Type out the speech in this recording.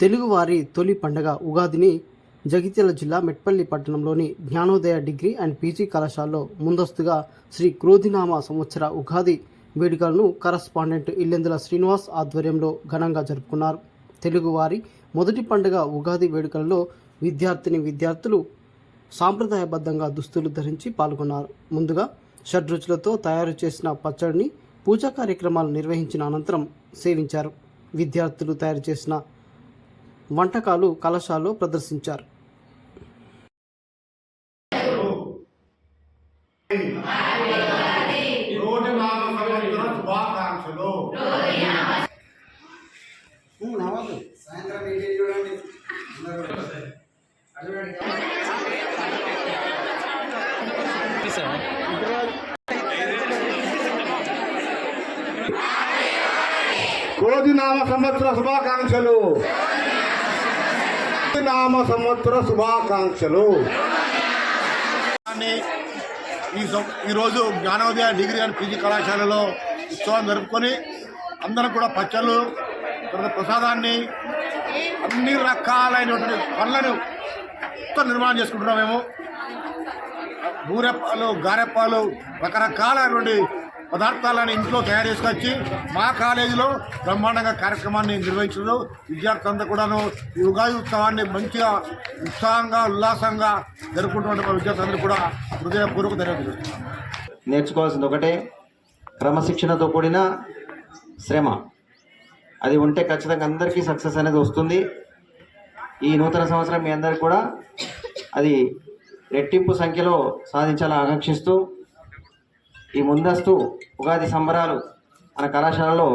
తెలుగువారి తొలి పండగ ఉగాదిని జగిత్యాల జిల్లా మెట్పల్లి పట్టణంలోని జ్ఞానోదయ డిగ్రీ అండ్ పీజీ కళాశాలలో ముందస్తుగా శ్రీ క్రోధినామ సంవత్సర ఉగాది వేడుకలను కరస్పాండెంట్ ఇల్లెందుల శ్రీనివాస్ ఆధ్వర్యంలో ఘనంగా జరుపుకున్నారు. తెలుగువారి మొదటి పండుగ ఉగాది వేడుకలలో విద్యార్థిని విద్యార్థులు సాంప్రదాయబద్ధంగా దుస్తులు ధరించి పాల్గొన్నారు. ముందుగా షడ్రుచులతో తయారు చేసిన పచ్చడిని పూజా కార్యక్రమాలు నిర్వహించిన అనంతరం సేవించారు. విద్యార్థులు తయారు చేసిన వంటకాలు కళాశాలలో ప్రదర్శించారు. రోజు శుభాకాంక్షలు సాయంత్రం చూడండి నామ సంవత్సర శుభాకాంక్షలు. నామ సంవత్సర శుభాకాంక్షలు. ఈ ఈరోజు జ్ఞానోదయ డిగ్రీ అండ్ పీజీ కళాశాలలో ఉత్సవం జరుపుకొని అందరం కూడా పచ్చళ్ళు తర్వాత ప్రసాదాన్ని అన్ని రకాలైనటువంటి పనులను మొత్తం నిర్మాణం చేసుకుంటున్నాం మేము. బూరెప్పాలు గారెప్పాలు రకరకాలైనటువంటి పదార్థాలను ఇంట్లో తయారు చేసుకొచ్చి మా కాలేజీలో బ్రహ్మాండంగా కార్యక్రమాన్ని నిర్వహించడం విద్యార్థులందరూ కూడాను యుగాది ఉగాది ఉత్సవాన్ని మంచిగా ఉత్సాహంగా ఉల్లాసంగా జరుపుకుంటున్న మా విద్యార్థులందరూ కూడా హృదయపూర్వక ధన్యవాదాలు నేర్చుకోవాల్సింది ఒకటే క్రమశిక్షణతో కూడిన శ్రమ. అది ఉంటే ఖచ్చితంగా అందరికీ సక్సెస్ అనేది వస్తుంది. ఈ నూతన సంవత్సరం మీ అందరికి కూడా అది రెట్టింపు సంఖ్యలో సాధించాలని ఆకాంక్షిస్తూ ఈ ముందస్తు ఉగాది సంబరాలు మన కళాశాలలో